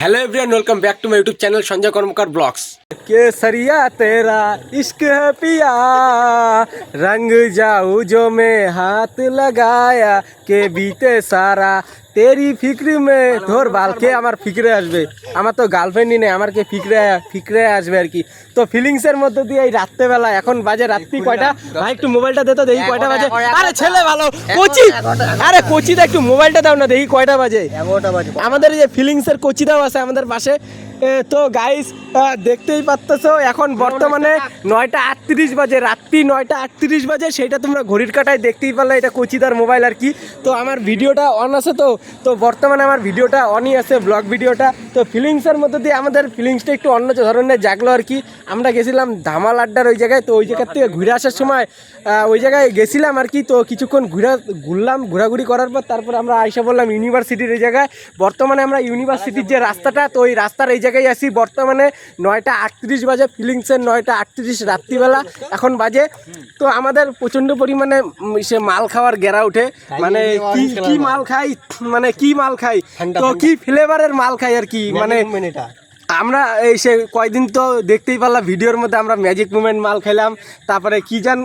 Hello everyone welcome back to my YouTube channel Sanjay Karmakar blogs Kesariya तेरा इश्क है पिया, रंग जाऊ जो मैं हाथ लगाया, के बीते सारा তেরি ফিক্রি মে ধর বালকে আমার ফিকরে আসবে। আমার তো গার্লফ্রেন্ডই নেই আমার কে ফিকরে ফিকরে আসবে আর কি। তো ফিলিংস এর মধ্যে দিয়ে এই রাত্রেবেলা এখন বাজে রাত্রি কয়টা? ভাই একটু মোবাইলটা দে তো দেখি কয়টা বাজে। আরে ছেলে ভালো কোচি! আরে কোচিদা একটু মোবাইলটা দাও না দেখি কয়টা বাজে। এগারোটা বাজে। আমাদের এই যে ফিলিংসের কোচিদাও আছে আমাদের পাশে। তো গাইস দেখতেই পাচ্তেছো এখন বর্তমানে নয়টা আটত্রিশ বাজে রাত্রি নয়টা আটত্রিশ বাজে সেটা তোমরা ঘড়ির কাটায় দেখতেই পারলে এটা কোচিদার মোবাইল আর কি। তো আমার ভিডিওটা অন আছে তো তো বর্তমানে আমার ভিডিওটা অনই আছে ব্লগ ভিডিওটা। তো ফিলিংসের মধ্যে দিয়ে আমাদের ফিলিংসটা একটু অন্য ধরনের জাগলো আর কি। আমরা গেছিলাম ধামাল আড্ডার ওই জায়গায় তো ওই জায়গার থেকে ঘুরে আসার সময় ওই জায়গায় গেছিলাম আর কি তো কিছুক্ষণ ঘুরা ঘুরলাম ঘোরাঘুরি করার পর তারপর আমরা আইসা বললাম ইউনিভার্সিটির এই জায়গায়। বর্তমানে আমরা ইউনিভার্সিটির যে রাস্তাটা তো ওই রাস্তার এই জায়গায় আসি বর্তমানে নয়টা আটত্রিশ বাজে ফিলিংসের নয়টা আটত্রিশ রাত্রিবেলা। এখন বাজে। তো আমাদের প্রচণ্ড পরিমাণে সে মাল খাওয়ার গেরা উঠে। মানে কি কি মাল খাই? মানে কি মাল খাই? তো কি ফ্লেভারের মাল খাই আর কি? মানে আমরা এই সে কয়দিন তো দেখতেই পারলাম, ভিডিওর মধ্যে আমরা ম্যাজিক মুভমেন্ট মাল খেলাম তারপরে কি জান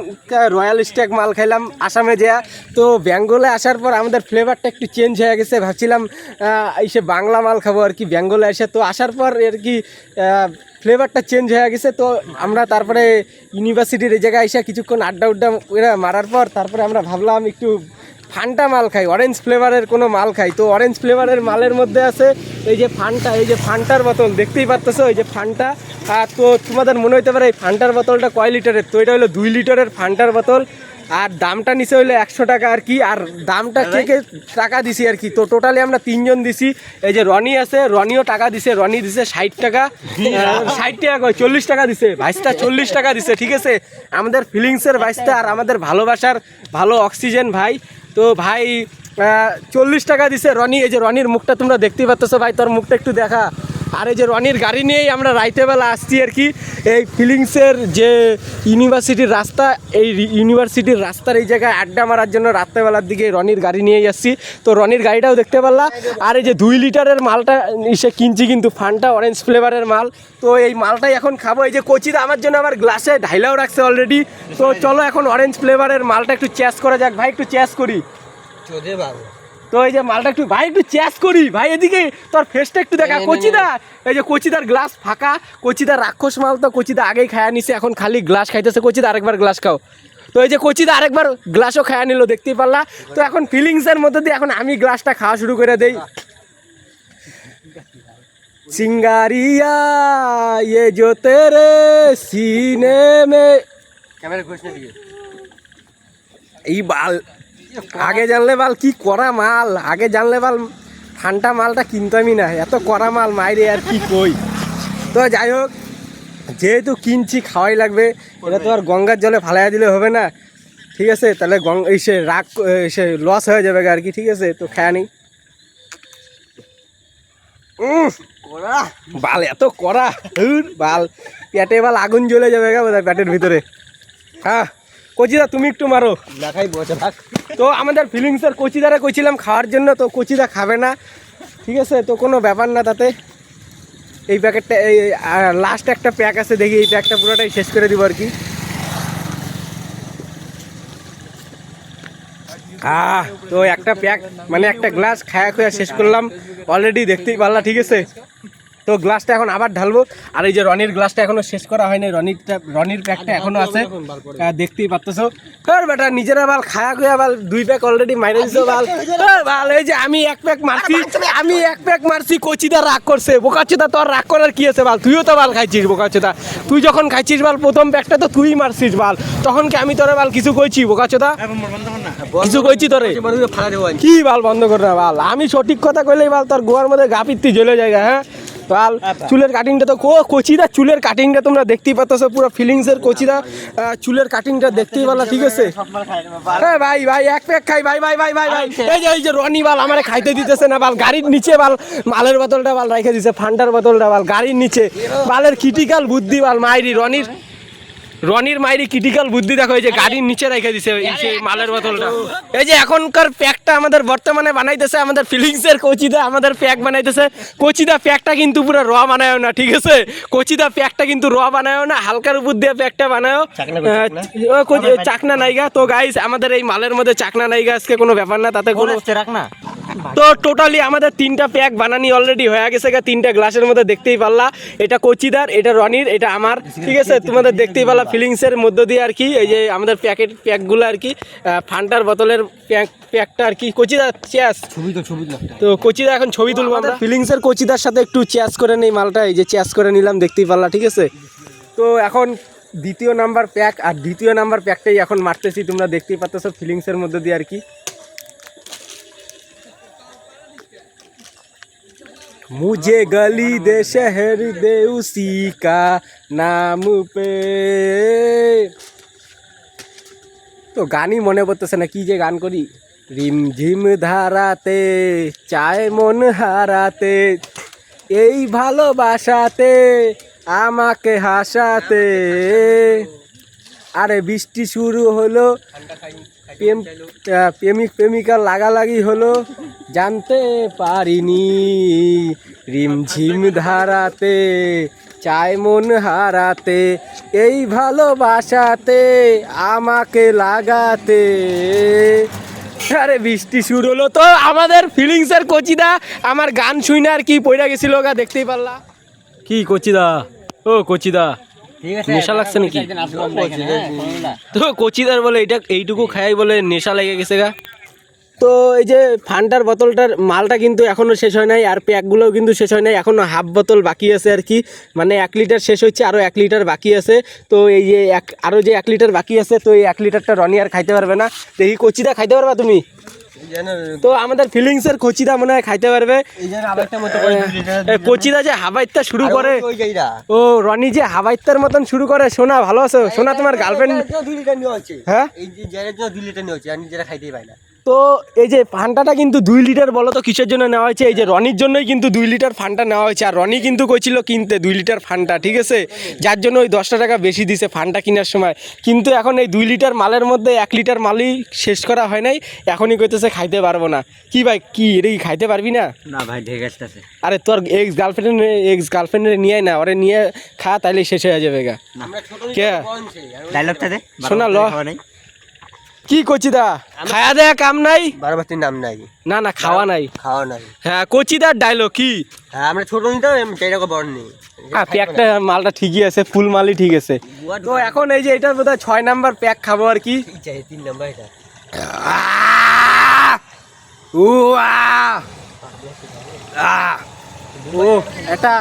রয়্যাল স্ট্যাক মাল খেলাম আসামে যেয়া তো বেঙ্গলে আসার পর আমাদের ফ্লেভারটা একটু চেঞ্জ হয়ে গেছে, ভাবছিলাম এই সে বাংলা মাল খাব আর কি, বেঙ্গলে এসে, তো আসার পর আর কি ফ্লেভারটা চেঞ্জ হয়ে গেছে, তো আমরা তারপরে ইউনিভার্সিটির এই জায়গায় এসে কিছুক্ষণ আড্ডা উড্ডা মারার পর তারপরে আমরা ভাবলাম একটু ফান্টা মাল খাই অরেঞ্জ ফ্লেভারের কোনো মাল খাই। তো অরেঞ্জ ফ্লেভারের মালের মধ্যে আছে এই যে ফান্টা এই যে ফান্টার বোতল দেখতেই পারতেছো এই যে ফান্টা। আর তো তোমাদের মনে হতে পারে এই ফান্টার বোতলটা কয় লিটারের? তো এটা হলো দুই লিটারের ফান্টার বোতল। আর দামটা নিচে হইল একশো টাকা আর কি আর দামটা কে কে টাকা দিছি আর কি? তো টোটালি আমরা তিনজন দিছি। এই যে রনি আছে রনিও টাকা দিছে রনি দিছে ষাট টাকা। ষাট টাকা কয়? চল্লিশ টাকা দিছে। বাইশটা চল্লিশ টাকা দিছে ঠিক আছে? আমাদের ফিলিংসের বাইশটা আর আমাদের ভালোবাসার ভালো অক্সিজেন ভাই। তো ভাই চল্লিশ টাকা দিছে রনি। এই যে রনির মুখটা তোমরা দেখতেই পাচ্ছ ভাই, তোর মুখটা একটু দেখা। আর এই যে রনির গাড়ি নিয়েই আমরা রাইতেবেলা আসছি আর কি, এই ফিলিংসের যে ইউনিভার্সিটির রাস্তা, এই ইউনিভার্সিটির রাস্তার এই জায়গায় আড্ডা মারার জন্য রাত্রেবেলার দিকে রনির গাড়ি নিয়েই আসছি। তো রনির গাড়িটাও দেখতে পারলা। আর এই যে দুই লিটারের মালটা সে কিনছি কিন্তু, ফানটা অরেঞ্জ ফ্লেভারের মাল। তো এই মালটাই এখন খাব। এই যে কোচিদা আমার জন্য আমার গ্লাসে ঢাইলাও রাখছে অলরেডি তো চলো এখন অরেঞ্জ ফ্লেভারের মালটা একটু চ্যাস করা যাক। ভাই, একটু চ্যাস করি। চোদে বাবু। তো এই যে মালটা একটু ভাই একটু চ্যাস করি ভাই এদিকে তোর ফেসটা একটু দেখা নে, নে, কচিদা এই যে কচিদার গ্লাস ফাঁকা কচিদার রাক্ষস মাল তো কচিদা আগেই খায়া নিছে এখন খালি গ্লাস খাইতেছে কচিদা আরেকবার গ্লাস খাও তো এই যে কচিদা আরেকবার গ্লাসও খায়া নিল দেখতেই পারলা তো এখন ফিলিংসের মধ্যে দিয়ে এখন আমি গ্লাসটা খাওয়া শুরু করে দেই চিঙ্গারিয়া ये जो तेरे सीने में ক্যামেরা ঘুষ না দিকে এই বাল আগে জানলে বাল কি করা মাল? আগে জানলে বাল ঠান্ডা মালটা কিনতামই না। এত করা মাল, মাইরে আর কি কই? তো যাই হোক, যেহেতু কিনছি, খাওয়াই লাগবে, এটা তো আর গঙ্গার জলে ফালাইয়া দিলে হবে না। ঠিক আছে, তাহলে গং সে রাগ সে লস হয়ে যাবে আর কি, ঠিক আছে, তো খায়া নেই। বাল, এত করা বাল। পেটে বাল আগুন জ্বলে যাবে গা বোধহয়, পেটের ভিতরে। হ্যাঁ। কচিদা তুমি একটু মারো। দেখাই বসে থাক। তো আমাদের ফিলিংসের কচিদারে কইছিলাম খাওয়ার জন্য তো কচিদা খাবে না। ঠিক আছে? তো কোনো ব্যাপার না তাতে। এই প্যাকেটটা এই লাস্ট একটা প্যাক আছে দেখি এই প্যাকটা পুরোটাই শেষ করে দিব আর কি। আহ তো একটা প্যাক মানে একটা গ্লাস খায়া খুয়া শেষ করলাম। অলরেডি দেখতেই পারলা ঠিক আছে? তো গ্লাসটা এখন আবার ঢালবো। আর এই যে রনির গ্লাসটা এখনও শেষ করা হয়নি রনিরটা রনির প্যাকটা এখনও আছে। দেখতেই পারতেছো। তোর বেটা নিজেরা বাল খায়া খুয়া বাল দুই প্যাক অলরেডি মাইরে দিছো বাল। তোর বাল এই যে আমি এক প্যাক মারছি আমি এক প্যাক মারছি কচিদা রাগ করছে। বোকাচ্ছেদা তোর রাগ করার কি আছে বাল? তুইও তো বাল খাইছিস বোকাচ্ছেদা তুই যখন খাইছিস বাল প্রথম প্যাকটা তো তুই মারছিস বাল। তখন কি আমি তোরে বাল কিছু কইছি বোকাচ্ছেদা কিছু কইছি তোরে? কি বাল বন্ধ কর না বাল? আমি সঠিক কথা কইলেই বাল তোর গোয়ার মধ্যে গা পিত্তি জ্বলে যায় হ্যাঁ? বাল চুলের কাটিংটা তো কো কচিদা চুলের কাটিংটা তোমরা দেখতেই পাচ্ছ পুরো ফিলিংসের কচিদা। চুলের কাটিংটা দেখতেই পারলা ঠিক আছে? হ্যাঁ ভাই ভাই এক প্যাক খাই ভাই ভাই ভাই ভাই ভাই। এই যে এই যে রনি বাল আমারে খাইতে দিতেছে না বাল। গাড়ির নিচে বাল মালের বোতলটা বাল রেখে দিছে ফান্ডার বোতলটা বাল গাড়ির নিচে। বালের ক্রিটিক্যাল বুদ্ধি বাল মাইরি রনির রনির মাইরি ক্রিটিক্যাল বুদ্ধি দেখো এই যে গাড়ির নিচে রেখে দিছে এই সেই মালের বোতলটা। এই যে এখনকার প্যাকটা আমাদের বর্তমানে বানাইতেছে আমাদের ফিলিংসের কোচিদা আমাদের প্যাক বানাইতেছে। কোচিদা প্যাকটা কিন্তু পুরো র বানায় না ঠিক আছে? কোচিদা প্যাকটা কিন্তু র বানায় না হালকার উপর দিয়ে প্যাকটা বানায় চাকনা কই, চাকনা? চাকনা নাইগা। তো গাইস আমাদের এই মালের মধ্যে চাকনা নাইগা আজকে কোনো ব্যাপার না তাতে কোনো রাখ না তো টোটালি আমাদের তিনটা প্যাক বানানি অলরেডি হয়ে গেছে গা। তিনটা গ্লাসের মধ্যে দেখতেই পারলা। এটা কচিদার এটা রনির এটা আমার। ঠিক আছে? তোমাদের দেখতেই পারলা ফিলিংসের মধ্য দিয়ে আর কি এই যে আমাদের প্যাকেট প্যাকগুলো আর কি ফান্টার বোতলের প্যাক প্যাকটা আর কি। কচিদার চেয়াস ছবি তো ছবি তো কচিদা এখন ছবি তুলবো আমরা। ফিলিংসের কচিদার সাথে একটু চ্যাস করে নেই মালটা এই যে চ্যাস করে নিলাম দেখতেই পারলা ঠিক আছে? তো এখন দ্বিতীয় নাম্বার প্যাক আর দ্বিতীয় নাম্বার প্যাকটাই এখন মারতেছি তোমরা দেখতেই পাচ্ছ ফিলিংসের মধ্যে দিয়ে আর কি। मुझे गली दे शहर दे उसी का নাম পে তো গানই মনে পড়তেছে না কি যে গান করি রিম ঝিম ধারাতে চায় মন হারাতে এই ভালোবাসাতে আমাকে হাসাতে আরে বৃষ্টি শুরু হলো প্রেম আহ, প্রেমিক প্রেমিকা লাগালাগি হলো জানতে পারিনি। রিমঝিম ধারাতে চায় মন হারাতে এই ভালোবাসাতে আমাকে লাগাতে। আরে বৃষ্টি শুরু হলো তো আমাদের ফিলিংসের কচিদা আমার গান শুনে আর কি পড়ে গেছিল গা দেখতেই পারলা। কি কচিদা? ও কচিদা। নেশা লাগছে নাকি? হ্যাঁ। তো কচিদার বলে এটা এইটুকু খাই বলে নেশা লেগে গেছে গা। তো এই যে ফান্টার বোতলটার মালটা কিন্তু এখনও শেষ হয় নাই আর প্যাকগুলোও কিন্তু শেষ হয় নাই। এখনও হাফ বোতল বাকি আছে আর কি। মানে এক লিটার শেষ হচ্ছে আরও এক লিটার বাকি আছে। তো এই যে এক আরও যে এক লিটার বাকি আছে তো এই এক লিটারটা রনি আর খাইতে পারবে না। দেখি কচিদা খাইতে পারবা তুমি? তো আমাদের ফিলিংসের কচিদা মনে হয় খাইতে পারবে। কচিদা যে হাবাইত্যা শুরু করে। ও রনি যে হাবাইত্যার মতন শুরু করে। সোনা ভালো আছো? সোনা তোমার গার্লফ্রেন্ড দুই লিটার নিয়ে আছে হ্যাঁ? তো এই যে ফান্টাটা কিন্তু দুই লিটার বলো তো কিসের জন্য নেওয়া হয়েছে? এই যে রনির জন্যই কিন্তু দুই লিটার ফান্টা নেওয়া হয়েছে। আর রনি কিন্তু কইছিল কিনতে দুই লিটার ফান্টা ঠিক আছে? যার জন্য ওই দশটা টাকা বেশি দিছে ফান্টা কেনার সময়। কিন্তু এখন এই দুই লিটার মালের মধ্যে এক লিটার মালই শেষ করা হয় নাই। এখনই কইতেছে খাইতে পারব না। কি ভাই কি এটা কি খাইতে পারবি না? না ভাই ঢেকে আসতেছে। আরে তোর এক্স গার্লফ্রেন্ড এক্স গার্লফ্রেন্ডের নিয়ে না। ওরে নিয়ে খা তাইলে শেষ হয়ে যাবে গা। কে? দে শোনা ল। কি কচিদা খায়া দেয়া কাম নাই? বারবাতির নাম নাই। না না খাওয়া নাই। খাওয়া নাই। হ্যাঁ কচিদার ডায়লগ কি? হ্যাঁ আমরা ছোট নিতাম চাইটা বড় নেই হ্যাঁ প্যাকটা মালটা ঠিকই আছে ফুল মালই ঠিক আছে। তো এখন এই যে এটা বোধহয় ছয় নাম্বার প্যাক খাব আর কি। চাই তিন নাম্বার এটা! ও একটা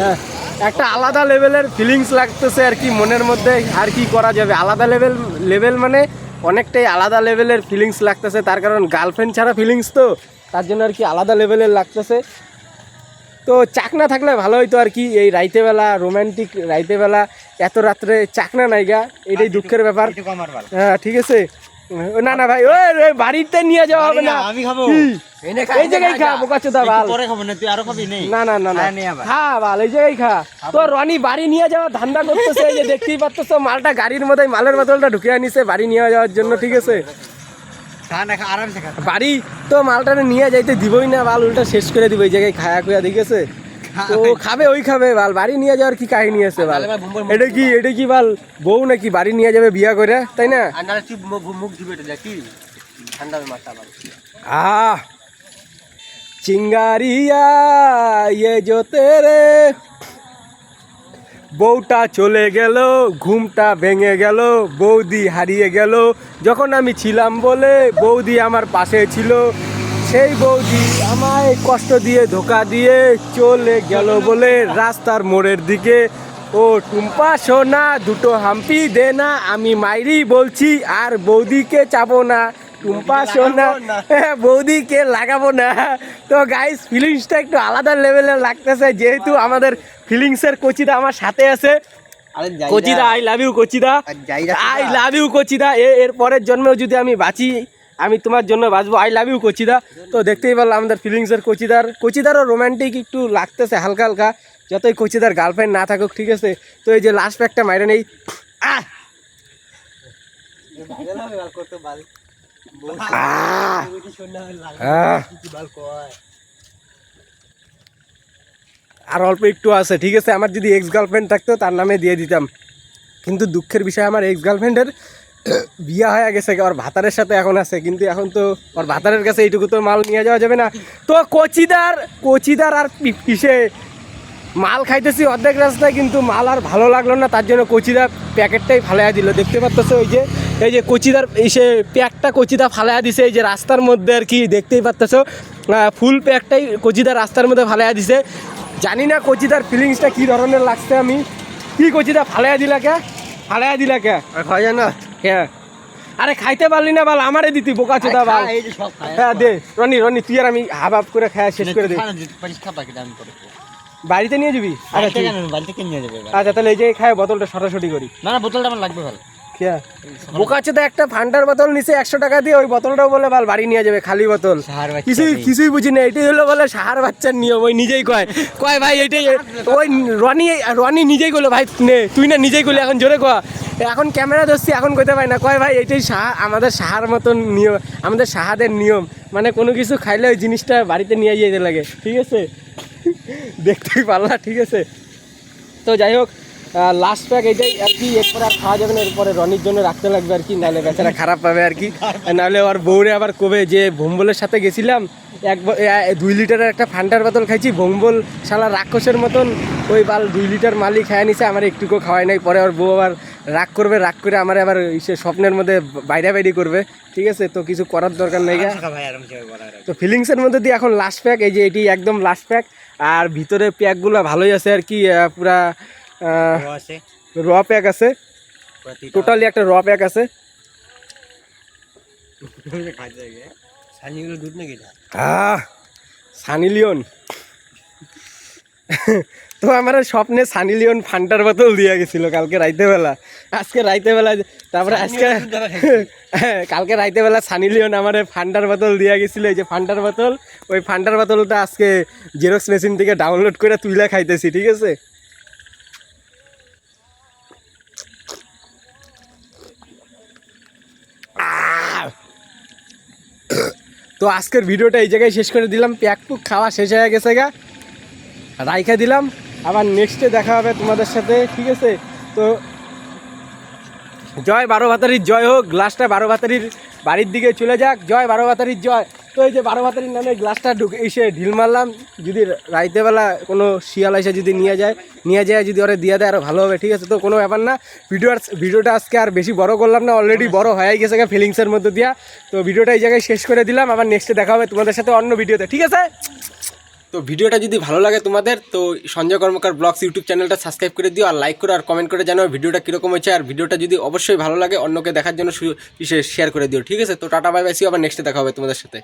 হ্যাঁ, একটা আলাদা লেভেলের ফিলিংস লাগতেছে আর কি মনের মধ্যে আর কি করা যাবে? আলাদা লেভেল লেভেল মানে অনেকটাই আলাদা লেভেলের ফিলিংস লাগতেছে। তার কারণ গার্লফ্রেন্ড ছাড়া ফিলিংস তো তার জন্য আর কি আলাদা লেভেলের লাগতেছে। তো চাকনা থাকলে ভালো হইতো আর কি এই রাইতেবেলা রোম্যান্টিক রাইতেবেলা এত রাত্রে চাকনা নাইগা এটাই দুঃখের ব্যাপার। হ্যাঁ ঠিক আছে। না না ভাই ওই বাড়িতে নিয়ে যাওয়া হবে না আমি খাব। এই জায়গায় খা বোকাচোদা বাল। পরে খাব না তুই আরও খাবি নেই না না না না। হ্যাঁ। খা বাল এই জায়গায় খা। তো রনি বাড়ি নিয়ে যাওয়া ধান্দা করতেছে এই যে দেখতেই পাচ্ছ মালটা গাড়ির মধ্যে মালের বোতলটা ঢুকে আনিছে বাড়ি নিয়ে যাওয়ার জন্য ঠিক আছে? খা না খা আরামসে খা। বাড়ি তো মালটা নিয়ে যাইতে দিবই না বাল উল্টা শেষ করে দিব এই জায়গায় খায়া খুয়া দেখেছে ও খাবে ওই খাবে বাল। বাড়ি নিয়ে যাওয়ার কি কাহিনী আছে বাল? এটা কি এটা কি বাল বউ নাকি বাড়ি নিয়ে যাবে বিয়া করে তাই না? চিঙ্গারিয়া ইয়ে জোতে রে। বউটা চলে গেল ঘুমটা ভেঙে গেল বৌদি হারিয়ে গেল। যখন আমি ছিলাম বলে বৌদি আমার পাশে ছিল সেই বৌদি আমায় কষ্ট দিয়ে ধোকা দিয়ে চলে গেল বলে রাস্তার মোড়ের দিকে। ও টুম্পা সোনা দুটো হাম্পি দে না আমি মাইরি বলছি আর বৌদিকে চাবো না। টুম্পা সোনা হ্যাঁ, বৌদিকে লাগাবো না। তো গাইস ফিলিংসটা একটু আলাদা লেভেলের লাগতেছে যেহেতু আমাদের ফিলিংসের কোচিদা আমার সাথে আছে। কোচিদা আই লাভ ইউ কোচিদা। আই লাভ ইউ কোচিদা। এর পরের জন্মেও যদি আমি বাঁচি আমি তোমার জন্য বাঁচবো আই লাভ ইউ কোচিদা। তো দেখতেই পারলাম আমাদের ফিলিংসের কোচিদার। কোচিদারও রোমান্টিক একটু লাগতেছে, হালকা হালকা। যতই কোচিদার গার্লফ্রেন্ড না থাকুক, ঠিক আছে? তো এই যে লাস্ট প্যাকটা মাইরে নেই। আর অল্প একটু আছে, ঠিক আছে? আমার যদি এক্স গার্লফ্রেন্ড থাকতো, তার নামে দিয়ে দিতাম। কিন্তু দুঃখের বিষয়, আমার এক্স গার্লফ্রেন্ডের বিয়া হয়ে গেছে, ওর ভাতারের সাথে এখন আছে, কিন্তু এখন তো ওর ভাতারের কাছে এইটুকু তো মাল নিয়ে যাওয়া যাবে না। তো কচিদার কচিদার আর পিসে মাল খাইতেছি অর্ধেক রাস্তায়, কিন্তু মাল আর ভালো লাগল না, তার জন্য কচিদা প্যাকেটটাই ফালাইয়া দিল। দেখতে পাচ্ছ ওই যে, এই যে কচিদার সে প্যাকটা কচিদা ফালাইয়া দিছে, এই যে রাস্তার মধ্যে আর কি, দেখতেই পাচ্ছ ফুল প্যাকটাই কচিদা রাস্তার মধ্যে ফালাইয়া দিছে। জানি না কচিদার ফিলিংসটা কী ধরনের লাগছে আমি। কি কচিদা ফালাইয়া দিলা কে? দিলা কে খাই না। হ্যাঁ আরে খাইতে পারলি না বাল আমারে দিতি বোকা চোদা বাল। হ্যাঁ দে রনি রনি তুই আর আমি হাব হাব করে খাওয়া শেষ করে দে। বাড়িতে নিয়ে যাবি? আচ্ছা? আচ্ছা তাহলে এই যে খায় বোতলটা সরাসরি করি। না না বোতলটা আমার লাগবে ভালো। খেয়া বোকা চোদা একটা ফান্ডার বোতল নিচে একশো টাকা দিয়ে ওই বোতলটাও বলে বাল বাড়ি নিয়ে যাবে খালি বোতল। কিছুই কিছুই বুঝি না এটাই হলো বলে সাহার বাচ্চার নিয়ম ওই নিজেই কয়। কয় ভাই এটাই ওই রনি রনি নিজেই গেলো ভাই নে তুই না নিজেই গেলি এখন জোরে কয়া এখন ক্যামেরা ধরছি এখন কইতে পাই না। কয় ভাই এটাই সাহা আমাদের সাহার মতন নিয়ম আমাদের সাহাদের নিয়ম। মানে কোনো কিছু খাইলে ওই জিনিসটা বাড়িতে নিয়ে যেতে লাগে ঠিক আছে? দেখতেই পারলা ঠিক আছে? তো যাই হোক লাস্ট প্যাক এটাই আর কি এরপরে আর খাওয়া যাবে না এরপরে রনির জন্য রাখতে লাগবে আর কি নাহলে বেচারা খারাপ পাবে আর কি। নাহলে ওর বউরে আবার কবে যে ভোম্বলের সাথে গেছিলাম এক দুই লিটারের একটা ফান্ডার বোতল খাইছি ভোম্বল শালা রাক্ষসের মতন ওই বাল দুই লিটার মালই খায় নিছে আমার একটুকু খাওয়াই নাই পরে ওর বউ আবার রাগ করবে রাগ করে আমার আবার সে স্বপ্নের মধ্যে বাইরে বাইরে করবে ঠিক আছে? তো কিছু করার দরকার নেই আর তো ফিলিংসের মধ্যে দিয়ে এখন লাস্ট প্যাক এই যে এটি একদম লাস্ট প্যাক আর ভিতরে প্যাকগুলো ভালোই আছে আর কি পুরা র প্যাক আছে। টোটালি একটা র প্যাক আছে। Sunny Leone. তো আমার স্বপ্নে সানি লিওন ফান্টার বোতল দিয়ে গেছিল কালকে রাইতে বেলা আজকে রাইতে বেলা তারপরে আজকে হ্যাঁ, কালকে রাইতে বেলা সানি লিওন আমার ফান্ডার বোতল দিয়ে গেছিল। এই যে ফান্ডার বোতল ওই ফান্ডার বোতলটা আজকে জেরক্স মেশিন থেকে ডাউনলোড করে তুইলা খাইতেছি ঠিক আছে? তো আজকের ভিডিওটা এই জায়গায় শেষ করে দিলাম। প্যাক টুক খাওয়া শেষ হয়ে গেছে গা। রাইখা দিলাম। আবার নেক্সটে দেখা হবে তোমাদের সাথে, ঠিক আছে? তো জয় বারো ভাতারির, জয় হোক। গ্লাসটা বারো ভাতারির বাড়ির দিকে চলে যাক। জয় বারো ভাতারির, জয়। তো এই যে বারো ভাতারির নামে গ্লাসটা ঢুকে এসে ঢিল মারলাম। যদি রাইতেবেলা কোনো শিয়াল এসে যদি নিয়ে যায় নিয়ে যায়, যদি ওরা দিয়ে দেয় আরও ভালো হবে, ঠিক আছে? তো কোনো ব্যাপার না। ভিডিও ভিডিওটা আজকে আর বেশি বড় করলাম না অলরেডি বড় হয়ে গেছে ফিলিংসের মধ্যে দিয়া। তো ভিডিওটা এই জায়গায় শেষ করে দিলাম। আবার নেক্সটে দেখা হবে তোমাদের সাথে অন্য ভিডিওতে, ঠিক আছে? তো ভিডিওটা যদি ভালো লাগে তোমাদের, তো সঞ্জয় কর্মকার ব্লগস ইউটিউব চ্যানেলটা সাবস্ক্রাইব করে দিও, আর লাইক করো আর কমেন্ট করে জানাও ভিডিওটা কীরকম হয়েছে। আর ভিডিওটা যদি অবশ্যই ভালো লাগে, অন্যকে দেখার জন্য শেয়ার করে দিও, ঠিক আছে? তো টাটা বাই বাই সি আবার নেক্সটে দেখা হবে তোমাদের সাথে।